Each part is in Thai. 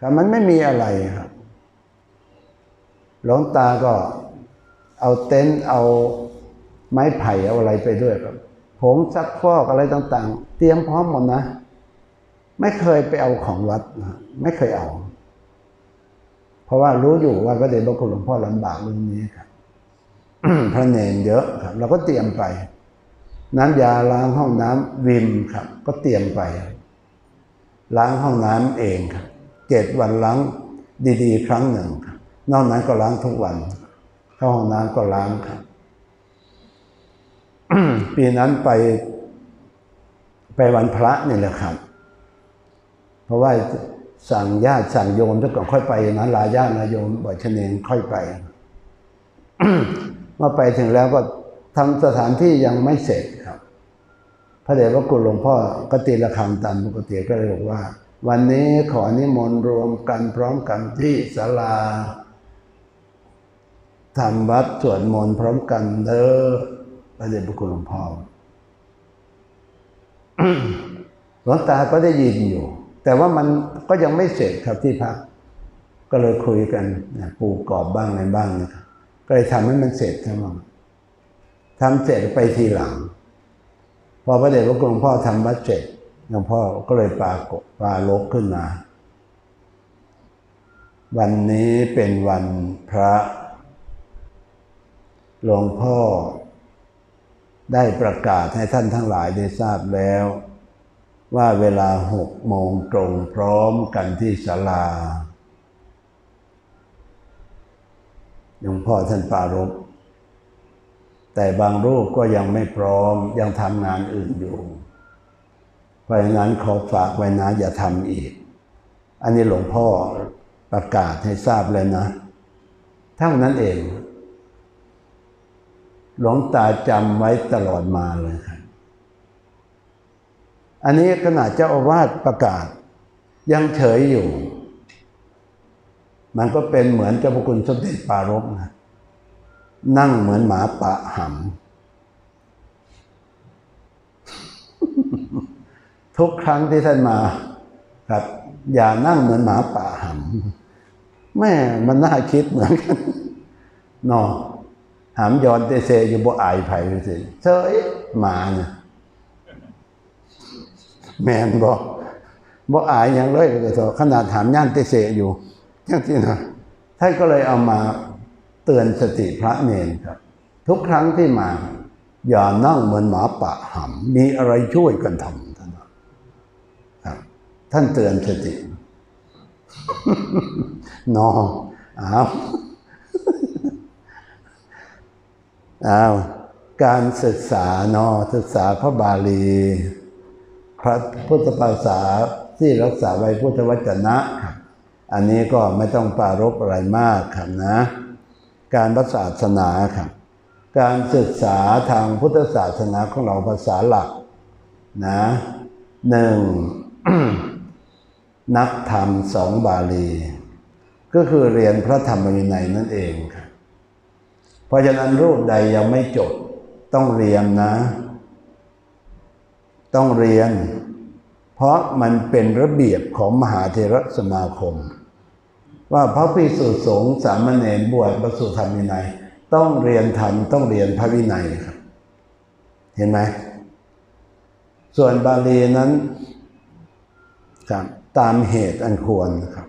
ครับมันไม่มีอะไรครับ หลวงตาก็เอาเต็นท์เอาไม้ไผ่เอาอะไรไปด้วยครับผงซักฟอกอะไรต่างๆ เตรียมพร้อมหมดนะ ไม่เคยไปเอาของวัดนะไม่เคยเอา เพราะว่ารู้อยู่ว่าพระเดชพระคุณหลวงพ่อลำบากเรื่องนี้ครับพระเนนเยอะครับ เราก็เตรียมไป น้ำยาล้างห้องน้ำวิมครับ ก็เตรียมไป ล้างห้องน้ำเองครับ เจ็ดวันล้างดีๆ ครั้งหนึ่ง นอกนั้นก็ล้างทุกวัน เข้าห้องน้ำก็ล้างครับปีนั้นไปไปวันพระนี่แหละครับ เพราะว่าสั่งญาติสั่งโยมถ้าก่อนค่อยไปนะลาญาตินะโยมบ่อยชนเนงค่อยไปเมื่อไปถึงแล้วก็ทำสถานที่ยังไม่เสร็จครับ พระเดชพระคุณหลวงพ่อก็ตีระฆังตามปกติก็เลยบอกว่า วันนี้ขอนิมนต์รวมกันพร้อมกันที่ศาลาทำวัดสวดมนต์พร้อมกันเด้อพระเดชพระคุณหลวงพ่อหลวงตาก็ได้ยินอยู่ แต่ว่ามันก็ยังไม่เสร็จครับที่พัก ก็เลยคุยกันปูกรอบบ้างอะไรบ้างนะครับก็เลยทำให้มันเสร็จใช่ไหมทำเสร็จไปทีหลัง พอพระเดชพระคุณหลวงพ่อทำวัดเสร็จ หลวงพ่อก็เลยปรากฏปราลกขึ้นมา วันนี้เป็นวันพระ หลวงพ่อได้ประกาศให้ท่านทั้งหลายได้ทราบแล้ว ว่าเวลาหกโมงตรงพร้อมกันที่ศาลาหลวงพ่อท่านปารภแต่บางรูปก็ยังไม่พร้อมยังทำงานอื่นอยู่ ราะฉะนั้นขอฝากไว้นะอย่าทำอีก อันนี้หลวงพ่อประกาศให้ทราบเลยนะ เท่านั้นเอง หลวงตาจำไว้ตลอดมาเลยครับ อันนี้ขนาดเจ้าอาวาสประกาศ ยังเฉยอยู่ มันก็เป็นเหมือนเจ้าพระคุณสมเด็จปารบนะ นั่งเหมือนหมาป่าหำ ทุกครั้งที่ท่านมาครับ อย่านั่งเหมือนหมาป่าหำแม่มันน่าคิดเหมือนกันนอหามยอนเตเซอยู่บ่อายไผ่สิเซยหมาเนี่ยแมนบอกบ่อายอย่างเลยเลยโขนาดถามย่านเตเสอยู่ยังที่นะท่านก็เลยเอามาเตือนสติพระเนนครับ ทุกครั้งที่มา อย่านั่งเหมือนหมาป่าหำมีอะไรช่วยกันทำ ท่านเตือนสตินออ้าวอ้าวการศึกษาเนอศึกษาพระบาลีพระพุทธภาษาที่รักษาไว้พุทธวจนะครับอันนี้ก็ไม่ต้องปรารบอะไรมากครับนะ การพระศาสนาครับ การศึกษาทางพุทธศาสนาของเราภาษาหลักนะหนึ่ง นักธรรมสองบาลี ก็คือเรียนพระธรรมวินัยนั่นเองครับเพราะฉะนั้นรูปใดยังไม่จบต้องเรียนนะ ต้องเรียน เพราะมันเป็นระเบียบของมหาเทรสมาคม ว่าพระภิกษุสงฆ์สามเณรบวชประสูธรรมวินัย ต้องเรียนธรรมต้องเรียนพระวินัยครับ เห็นไหมส่วนบาลีนั้นครับ ตามเหตุอันควรครับ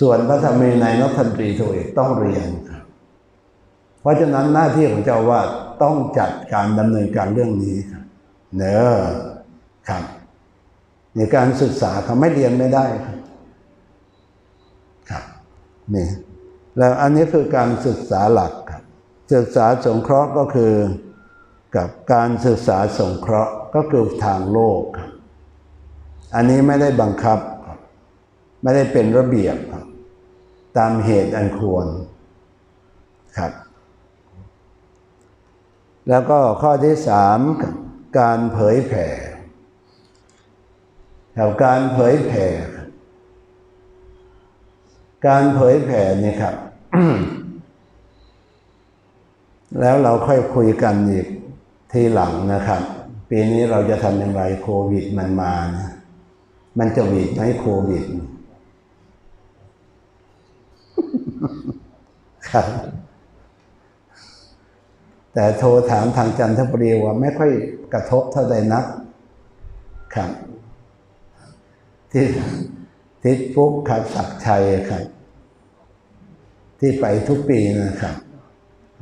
ส่วนพระธรรมวินันักธรรมตรีโทเอกต้องเรียนครับ เพราะฉะนั้นหน้าที่ของเจ้าว่าต้องจัดการดำเนินการเรื่องนี้ครับเนอะครับในการศึกษาเขาไม่เรียนไม่ได้ครับครับนี่แล้วอันนี้คือการศึกษาหลักครับ ศึกษาสงเคราะห์ก็คือกับการศึกษาสงเคราะห์ก็คือทางโลกครับ อันนี้ไม่ได้บังคับ ไม่ได้เป็นระเบียบครับตามเหตุอันควรครับ แล้วก็ข้อที่สามการเผยแผ่แถวการเผยแผ่ การเผยแผ่นี่ครับ แล้วเราค่อยคุยกันอีกทีหลังนะครับ ปีนี้เราจะทำอย่างไรโควิดมันมานะ มันจะหวีดไหมโควิดครับ แต่โทรถามทางจันทบุรีว่าไม่ค่อยกระทบเท่าใดนัก ครับทิศทิศฟุกขับศักชัยครับ ที่ไปทุกปีนะครับ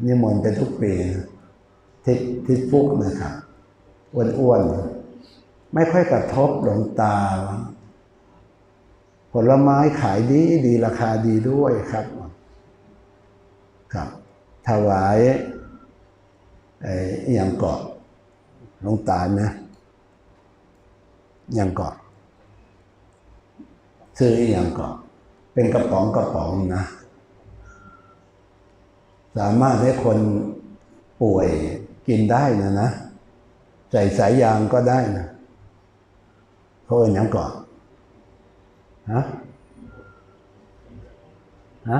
นิมนต์ไปทุกปี ทิศทิศฟุกนะครับอ้วนๆ ไม่ค่อยกระทบหลวงตา ผลไม้ขายดีดีราคาดีด้วยครับ ครับ ถวายไอ้อย่างเกาะหลวงตานะย่างเกาะซื้ออย่างเกาะเป็นกระป๋องกระป๋องนะ สามารถให้คนป่วยกินได้นะนะ ใส่สายยางก็ได้นะ เขาเป็นอย่างก่อนฮะฮะ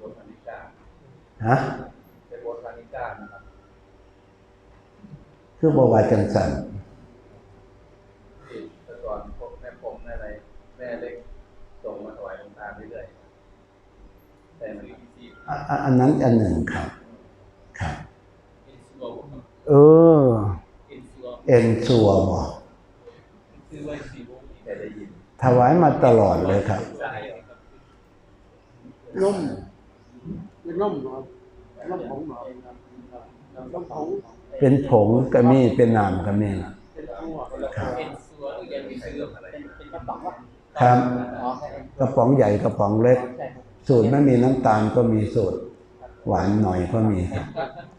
บทพนิกาฮะเป็นบทพนิกานะครับคือบวาจังสันที่แต่ก่อนพวกแม่ผมแม่อะไรแม่เล็กส่งมาถวายหลวงตาเรื่อยๆแต่มันมีที่อะอะอันนั้นอันหนึ่งครับครับอินซัวผม เอออินซัวเอ็นซัวบอกซื้อไว้ซีบุกแต่ได้ยินถวายมาตลอดเลยครับใช่ครับร่มเป็นร่มเหรอร่มผงเหรอร่มผงเป็นผงก็มีเป็นนามก็มีนะเป็นตัวครับอินซัวหรือยังมีเรื่องอะไรเป็นเป็นกระป๋องวะครับอ๋อใช่กระป๋องใหญ่กระป๋องเล็กใช่สูตรไม่มีน้ำตาลก็มีสูตร หวานหน่อยก็มีครับ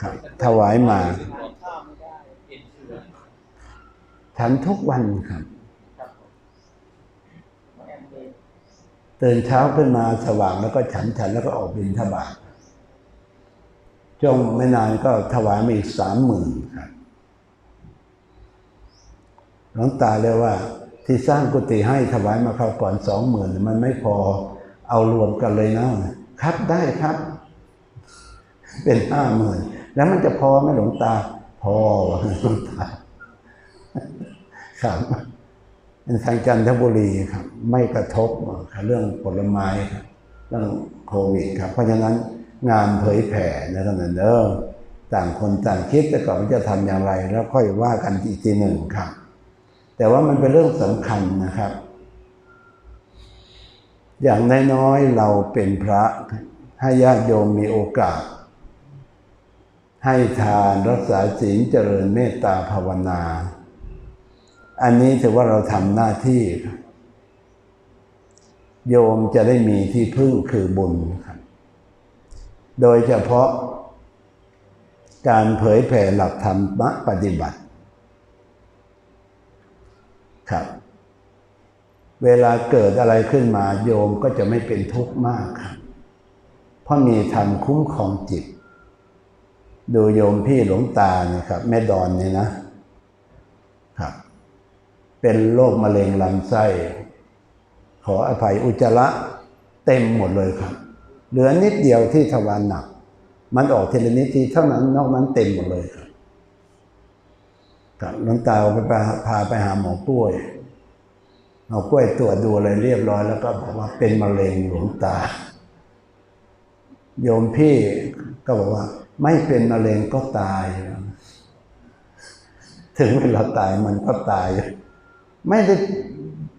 ครับถวายมาข้าวไม่ได้อินซัวฉันทุกวันครับครับแอนเดย์ตื่นเช้าขึ้นมาสว่างแล้วก็ฉันฉันแล้วก็ออกบินทบาทช่วงไม่นานก็ถวายมาอีกสามหมื่นครับหลวงตาเลยว่า ที่สร้างกุฏิให้ถวายมาคราวก่อนสองหมื่นมันไม่พอเอารวมกันเลยนะครับได้ครับ เป็นห้าหมื่นแล้วมันจะพอไหมหลวงตา พอหลวงตาครับเป็นทางจันทบุรีครับ ไม่กระทบกับเรื่องผลไม้ครับเรื่องโควิดครับ เพราะฉะนั้นงานเผยแผ่ในขณะเด้อต่างคนต่างคิดแต่ก่อนว่าจะทำอย่างไร แล้วค่อยว่ากันอีกทีหนึ่งครับ แต่ว่ามันเป็นเรื่องสำคัญนะครับ อย่างน้อยๆเราเป็นพระให้ญาติโยมมีโอกาส ให้ทานรักษาศีลเจริญเมตตาภาวนา อันนี้ถือว่าเราทำหน้าที่ โยมจะได้มีที่พึ่งคือบุญครับ โดยเฉพาะ การเผยแผ่หลักธรรมปฏิบัติ ครับ เวลาเกิดอะไรขึ้นมาโยมก็จะไม่เป็นทุกข์มากครับ เพราะมีธรรมคุ้มครองจิต ดูโยมพี่หลวงตาเนี่ยครับ แม่ดอนเนี่ยนะครับ เป็นโรคมะเร็งลำไส้ ขออภัยอุจจาระเต็มหมดเลยครับ เหลือนิดเดียวที่ทวารหนัก มันออกเทีลนิดทีเท่านั้นนอกนั้นเต็มหมดเลยครับครับหลวงตาเอาไปพาไปหาหมอกล้วยหมอกล้วยตรวจดูอะไรเรียบร้อย แล้วก็บอกว่าเป็นมะเร็งหลวงตา โยมพี่ก็บอกว่า ไม่เป็นมะเร็งก็ตาย ถึงเวลาตายมันก็ตาย ไม่ได้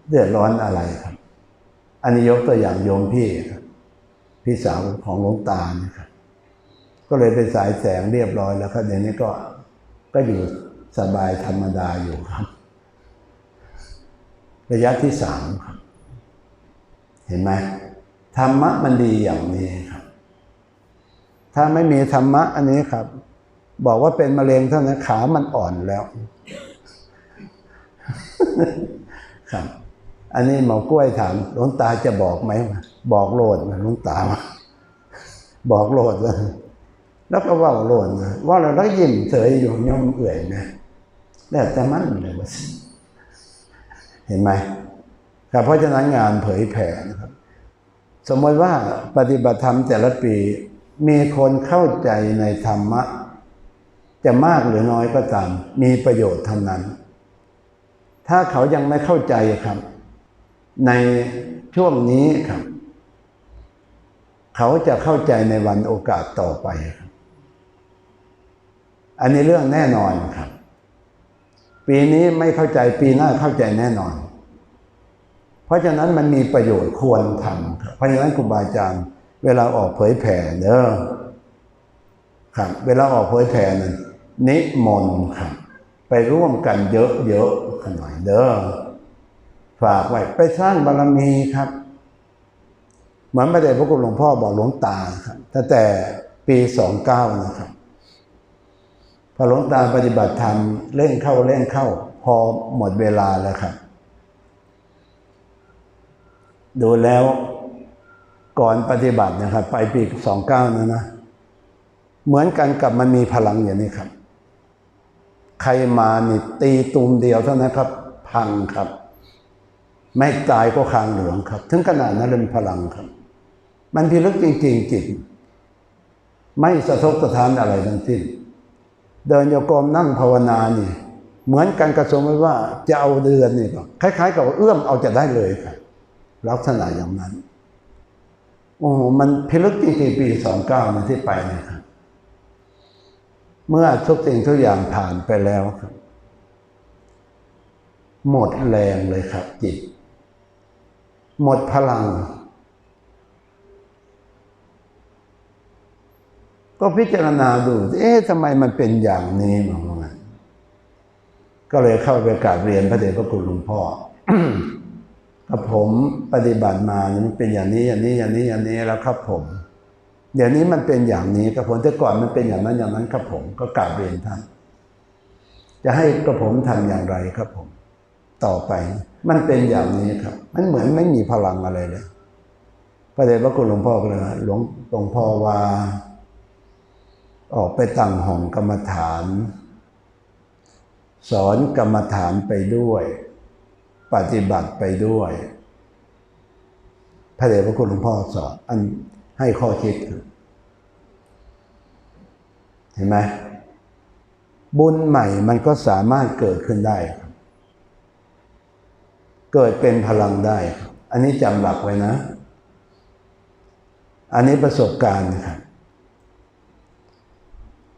เดือดร้อนอะไรครับ อันนี้ยกตัวอย่างโยมพี่ครับพี่สาวของหลวงตานะครับก็เลยเป็นสายแสงเรียบร้อยแล้วครับเดี๋ยวนี้ก็ก็อยู่สบายธรรมดาอยู่ครับ ระยะที่สามครับ เห็นไหมธรรมะมันดีอย่างนี้ ถ้าไม่มีธรรมะอันนี้ครับ บอกว่าเป็นมะเร็งเท่านั้นขามันอ่อนแล้ว ครับ อันนี้หมอกล้วยถามหลวงตาจะบอกไหมบอกโลดหลวงตา บอกโลดเลยแล้วก็เว่าโลดนะว่าเราแล้วยิ้มเฉยอยู่ย่อมเอื่อยนะแล้แต่มันเลยเห็นไหมครับเพราะฉะนั้นงานเผยแผ่นะครับ สมมติว่าปฏิบัติธรรมแต่ละปี มีคนเข้าใจในธรรมะ จะมากหรือน้อยก็ตาม มีประโยชน์เท่านั้น ถ้าเขายังไม่เข้าใจครับ ในช่วงนี้ครับ เขาจะเข้าใจในวันโอกาสต่อไปครับอันนี้เรื่องแน่นอนครับ ปีนี้ไม่เข้าใจปีหน้าเข้าใจแน่นอน เพราะฉะนั้นมันมีประโยชน์ควรทำเพราะฉะนั้นครูบาอาจารย์ เวลาออกเผยแผ่เด้อครับ เวลาออกเผยแผ่นั้นนิมนต์ครับ ไปร่วมกันเยอะๆกันหน่อยเด้อฝากไว้ไปสร้างบารมีครับเหมือนพระเดชพระคุณหลวงพ่อบอกหลวงตาครับตั้งแต่ปีสองเก้านะครับพอหลวงตาปฏิบัติธรรมเร่งเข้าเร่งเข้า พอหมดเวลาแล้วครับ ดูแล้ว ก่อนปฏิบัตินะครับไปปีสองเก้านะนะ เหมือนกันกับมันมีพลังอย่างนี้ครับ ใครมานี่ตีตูมเดียวเท่านั้นครับ พังครับ ไม่ตายก็คางเหลืองครับ ถึงขนาดนั้นเลยมีพลังครับ มันพิลึกจริงๆจิตไม่สะทกสะท้านอะไรทั้งสิ้น เดินโยกรมนั่งภาวนานี่ เหมือนกันกระทรวงไว้ว่าจะเอาเดือนนี่ก็คล้าย ๆ กับเอื้อมเอาจะได้เลยครับลักษณะอย่างนั้น โอ้โหมันพิลึกจริงๆปีสองเก้ามันที่ไปเนะครับเมื่อทุกสิ่งทุกอย่างผ่านไปแล้วครับ หมดแรงเลยครับ จิต หมดพลัง ก็พิจารณาดู เอ๊ะทำไมมันเป็นอย่างนี้มาว่างั้นก็เลยเข้าไปกราบเรียนพระเดชพระคุณหลวงพ่อ กับผมปฏิบัติมามันเป็นอย่างนี้อย่างนี้อย่างนี้อย่างนี้แล้วครับผม เดี๋ยวนี้มันเป็นอย่างนี้กับผมแต่ก่อนมันเป็นอย่างนั้นอย่างนั้นครับผมก็กราบเรียนท่านจะให้กระผมทำอย่างไรครับผม ต่อไป มันเป็นอย่างนี้ครับ มันเหมือนไม่มีพลังอะไรเลยพระเดชพระคุณหลวงพ่อก็เลยหลวงหลวงพ่อว่า ออกไปตั้งห้องกรรมฐาน สอนกรรมฐานไปด้วย ปฏิบัติไปด้วย พระเดชพระคุณหลวงพ่อสอนอันให้ข้อคิดคเห็นไหมบุญใหม่มันก็สามารถเกิดขึ้นได้ครับเกิดเป็นพลังได้ครับอันนี้จำหลักไว้นะ อันนี้ประสบการณ์ครับ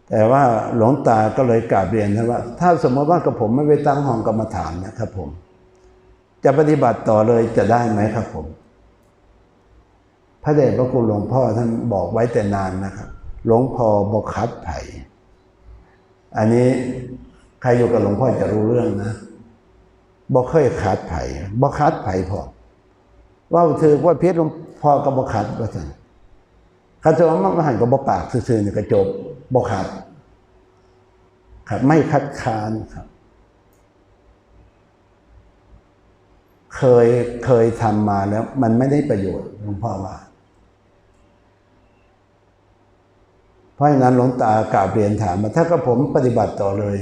แต่ว่าหลวงตาก็เลยกราบเรียนท่านว่า ถ้าสมมติว่ากับผมไม่ไปตั้งห้องกรรมฐานนะครับผม จะปฏิบัติต่อเลยจะได้ไหมครับผม พระเดชพระคุณหลวงพ่อท่านบอกไว้แต่นานนะครับ หลวงพ่อบอกคัดไผ่อันนี้ใครอยู่กับหลวงพ่อจะรู้เรื่องนะบอกเคยคัดไผ่บอกคัดไผ่พอว่าถือว่าเพชรหลวงพ่อก็บอกคัดว่าสั่นข้าจะว่ามันหันกับบปากซื่อๆเนี่ยกระจบบกขัดครับไม่คัดค้านครับ เคยเคยทำมาแล้ว มันไม่ได้ประโยชน์หลวงพ่อว่า เพราะฉะนั้นหลวงตากราบเรียนถามมาถ้ากับผมปฏิบัติต่อเลย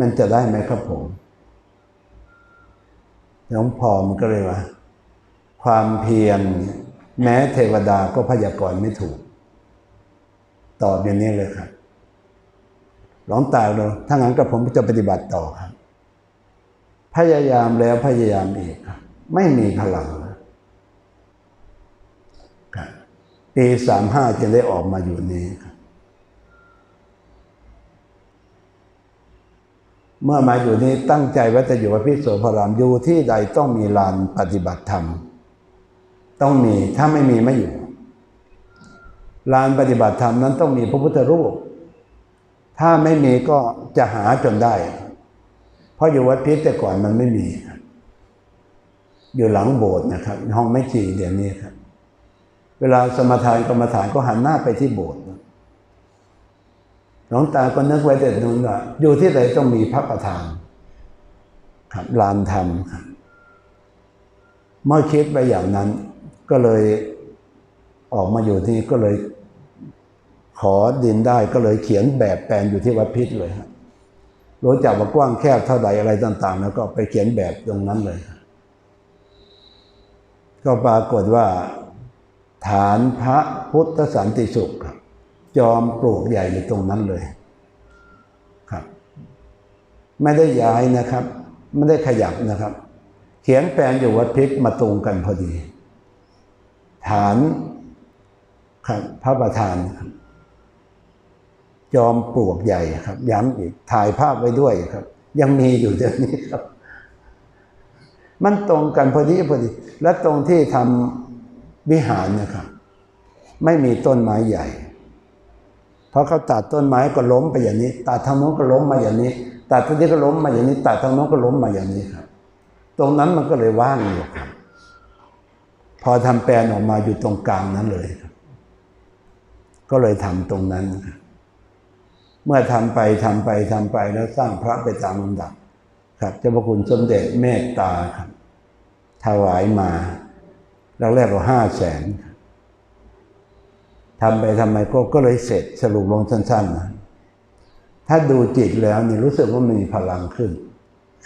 มันจะได้ไหมครับผมหลวงพ่อมันก็เลยว่า ความเพียรแม้เทวดาก็พยากรณ์ไม่ถูก ตอบอย่างนี้เลยครับหลวงตาเลยถ้างั้นกับผมจะปฏิบัติต่อครับ พยายามแล้วพยายามอีก ไม่มีพลังครับปีสามห้าจะได้ออกมาอยู่นี้ เมื่อมาอยู่นี้ตั้งใจว่าจะอยู่วัดพิโสพรามอยู่ที่ใดต้องมีลานปฏิบัติธรรม ต้องมีถ้าไม่มีไม่อยู่ลานปฏิบัติธรรมนั้นต้องมีพระพุทธรูป ถ้าไม่มีก็จะหาจนได้ เพราะอยู่วัดพิษแต่ก่อนมันไม่มีครับอยู่หลังโบสถ์นะครับ ห้องไม่จีเดี๋ยวนี้ครับ เวลาสมทานกรรมฐานก็หันหน้าไปที่โบสถ์หลวงตาก็นึกไว้แต่นู้นว่าอยู่ที่ไหนต้องมีพระประธาน ครับลานธรรมครับเมื่อคิดไปอย่างนั้น ก็เลยออกมาอยู่ที่ก็เลย ขอดินได้ก็เลยเขียนแบบแปลนอยู่ที่วัดพิษเลยครับ รู้จักว่ากว้างแคบเท่าใดอะไรต่าง ๆ แล้วก็ไปเขียนแบบตรงนั้นเลย ก็ปรากฏว่า ฐานพระพุทธสันติสุขครับ จอมปลูกใหญ่อยู่ตรงนั้นเลยครับ ไม่ได้ย้ายนะครับ ไม่ได้ขยับนะครับ เขียนแปลนอยู่วัดพริกมาตรงกันพอดี ฐานครับพระประธานครับ จอมปลวกใหญ่ครับ ย้ำอีกถ่ายภาพไว้ด้วยครับ ยังมีอยู่เดี๋ยวนี้ครับ มันตรงกันพอดีพอดี และตรงที่ทำวิหารนะครับ ไม่มีต้นไม้ใหญ่เพราะเขาตัดต้นไม้ก็ล้มไปอย่างนี้ ตัดทางโน้นก็ล้มมาอย่างนี้ ตัดทางนี้ก็ล้มมาอย่างนี้ ตัดทางโน้นก็ล้มมาอย่างนี้ครับ ตรงนั้นมันก็เลยว่างอยู่ครับ พอทำแปลนออกมาอยู่ตรงกลางนั้นเลยครับ ก็เลยทำตรงนั้นครับ เมื่อทำไปทำไปทำไปแล้วสร้างพระไปตามลำดับ ครับเจ้าพระคุณสมเด็จเมตตาครับถวายมาแล้วแรกก็ห้าแสนทำไปทำไมก็ก็เลยเสร็จสรุปลงสั้นๆนะถ้าดูจิตแล้วนี่รู้สึกว่ามันมีพลังขึ้น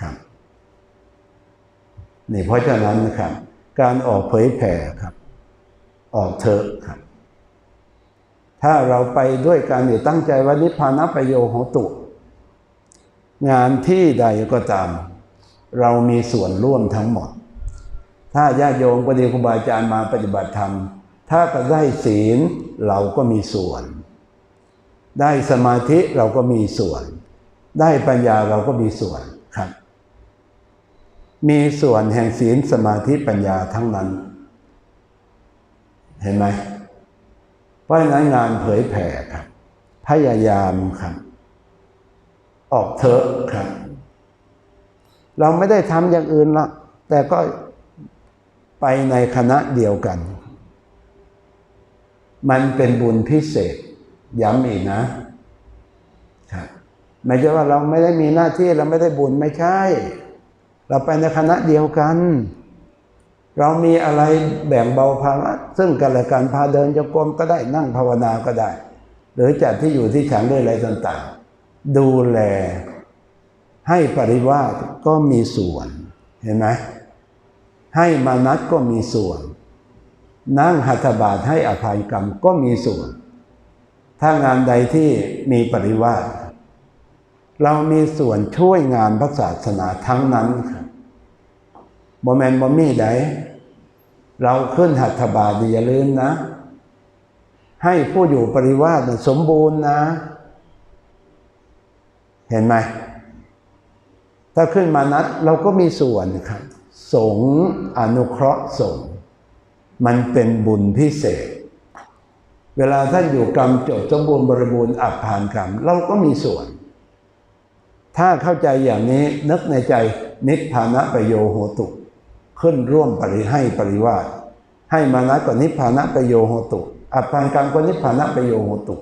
ครับนี่เพราะฉะนั้นนะครับ การออกเผยแผ่ครับ ออกเถอะครับ ถ้าเราไปด้วยการเนี่ยตั้งใจว่านิพพานประโยชน์ของตุ งานที่ใดก็ตาม เรามีส่วนร่วมทั้งหมด ถ้าญาติโยมปฏิครูบาอาจารย์มาปฏิบัติธรรม ถ้าก็ได้ศีลเราก็มีส่วน ได้สมาธิเราก็มีส่วน ได้ปัญญาเราก็มีส่วนครับ มีส่วนแห่งศีลสมาธิปัญญาทั้งนั้น เห็นไหม เพราะฉะนั้นงานเผยแผ่ครับ พยายามครับ ออกเถอะครับ เราไม่ได้ทำอย่างอื่นละแต่ก็ไปในคณะเดียวกัน มันเป็นบุญพิเศษ ย้ำอีกนะครับไม่ใช่ว่าเราไม่ได้มีหน้าที่เราไม่ได้บุญไม่ใช่ เราไปในคณะเดียวกัน เรามีอะไรแบ่งเบาภาระซึ่งกันและกันพาเดินจงกรมก็ได้นั่งภาวนาก็ได้ หรือจัดที่อยู่ที่ฉันด้วยอะไรต่างๆ ดูแล ให้ปริวาสก็มีส่วน เห็นไหมให้มานัดก็มีส่วน นั่งหัตถบาทให้อภัยกรรมก็มีส่วน ถ้างานใดที่มีปริวาสเรามีส่วนช่วยงานพระศาสนาทั้งนั้นครับ โมเมนต์บอมี่ใดเราขึ้นหัตถบาทอย่าลืมนะ ให้ผู้อยู่ปริวาสสมบูรณ์นะ เห็นไหม ถ้าขึ้นมานัดเราก็มีส่วนครับ สงอนุเคราะห์สงมันเป็นบุญพิเศษ เวลาท่านอยู่กรรมจบสมบูรณ์บริบูรณ์อับผ่านกรรม เราก็มีส่วน ถ้าเข้าใจอย่างนี้นึกในใจนิพพานะประโยโหตุ ขึ้นร่วมปริให้ปริวาสให้มานะกนิพพานะประโยโหตุ อับผ่านกรรมก็นิพพานะประโยโหตุ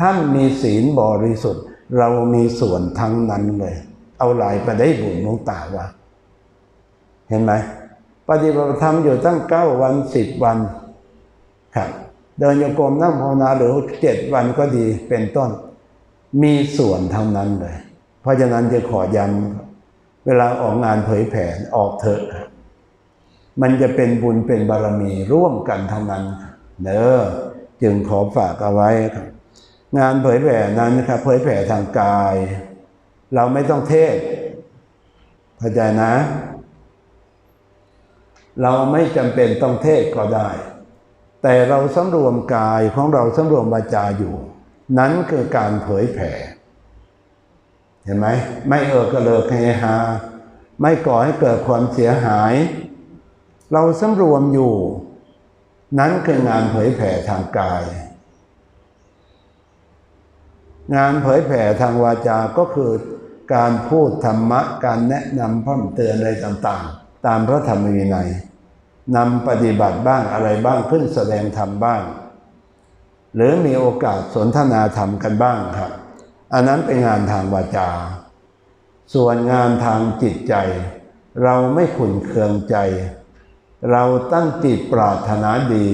ท่านมีศีลบริสุทธิ์ เรามีส่วนทั้งนั้นเลย เอาลายไปได้บุญหลวงตาว่า เห็นไหมปฏิบัติธรรมอยู่ตั้งเก้าวันสิบวันครับเดินโยกรมนั่งภาวนาหรือเจ็ดวันก็ดีเป็นต้น มีส่วนทั้งนั้นเลย เพราะฉะนั้นจะขอย้ำเวลาออกงานเผยแผ่ออกเถอะ มันจะเป็นบุญเป็นบารมีร่วมกันทั้งนั้นเนอจึงขอฝากเอาไว้ครับ งานเผยแผ่นั้นนะครับเผยแผ่ทางกาย เราไม่ต้องเทศเข้าใจนะ เราไม่จำเป็นต้องเทศก็ได้ แต่เราสำรวมกายของเราสำรวมวาจาอยู่ นั้นคือการเผยแผ่ เห็นไหมไม่เออกระเลิกเฮฮาไม่ก่อให้เกิดความเสียหาย เราสำรวมอยู่ นั้นคืองานเผยแผ่ทางกาย งานเผยแผ่ทางวาจาก็คือการพูดธรรมะ การแนะนำพร่ำเตือนอะไรต่างๆ ตามพระธรรมวินัยนำปฏิบัติบ้างอะไรบ้างขึ้นแสดงธรรมบ้าง หรือมีโอกาสสนทนาธรรมกันบ้างครับอันนั้นเป็นงานทางวาจา ส่วนงานทางจิตใจ เราไม่ขุนเคืองใจ เราตั้งจิตปรารถนาดี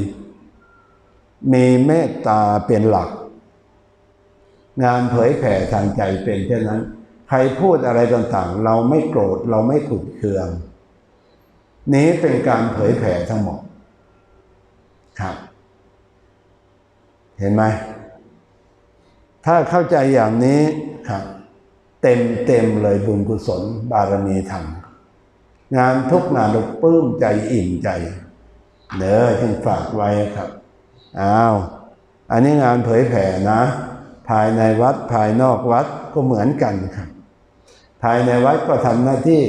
มีเมตตาเป็นหลัก งานเผยแผ่ทางใจเป็นเช่นนั้น ใครพูดอะไรต่างๆ เราไม่โกรธเราไม่ขุนเคือง นี้เป็นการเผยแผ่ทั้งหมดครับ เห็นไหม ถ้าเข้าใจอย่างนี้ครับ เต็มเต็มเลยบุญกุศลบารมีธรรม งานทุกงานเราปลื้มใจอิ่มใจ เด้อจึงฝากไว้ครับ อ้าว อันนี้งานเผยแผ่นะ ภายในวัดภายนอกวัดก็เหมือนกันครับ ภายในวัดก็ทำหน้าที่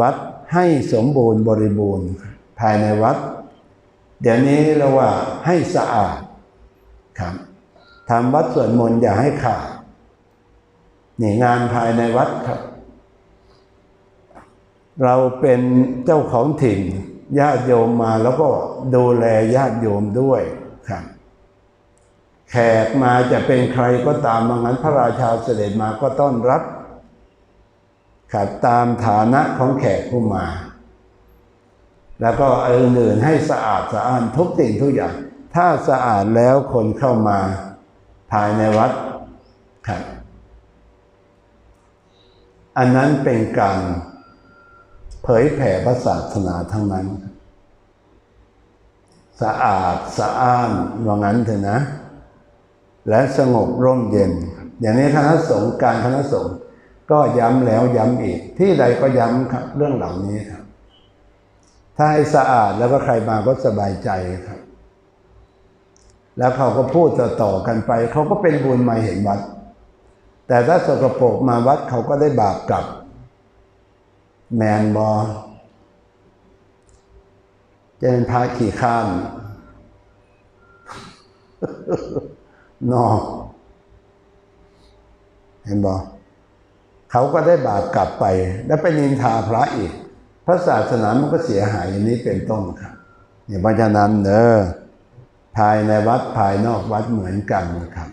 วัดให้สมบูรณ์บริบูรณ์ ภายในวัด เดี๋ยวนี้เราว่าให้สะอาดครับทำวัดสวดมนต์อย่าให้ขาดนี่งานภายในวัดครับ เราเป็นเจ้าของถิ่นญาติโยมมาแล้วก็ดูแลญาติโยมด้วยครับ แขกมาจะเป็นใครก็ตามบางนั้นพระราชาเสด็จมาก็ต้อนรับครับตามฐานะของแขกผู้มา แล้วก็เอื่นให้สะอาดสะอ้านทุกสิ่งทุกอย่าง ถ้าสะอาดแล้วคนเข้ามาภายในวัดครับ อันนั้นเป็นการ เผยแผ่พระศาสนาทั้งนั้น สะอาดสะอ้านว่างั้นเถอะนะ และสงบร่มเย็น อย่างนี้คณะสงฆ์การคณะสงฆ์ก็ย้ำแล้วย้ำอีก ที่ใดก็ย้ำครับเรื่องเหล่านี้ครับ ถ้าให้สะอาดแล้วก็ใครมาก็สบายใจครับ แล้วเขาก็พูดต่อๆกันไป เขาก็เป็นบุญมาเห็นวัด แต่ถ้าสกปรกมาวัดเขาก็ได้บาปกลับ แมนบอจะเป็นพระขี่ข้ามนอกเห็นบอเขาก็ได้บาปกลับไป แล้วไปนินทาพระอีก พระศาสนามันก็เสียหายอย่างนี้เป็นต้นครับเนี่ยเพราะฉะนั้นเนอภายในวัดภายนอกวัดเหมือนกันนะครับ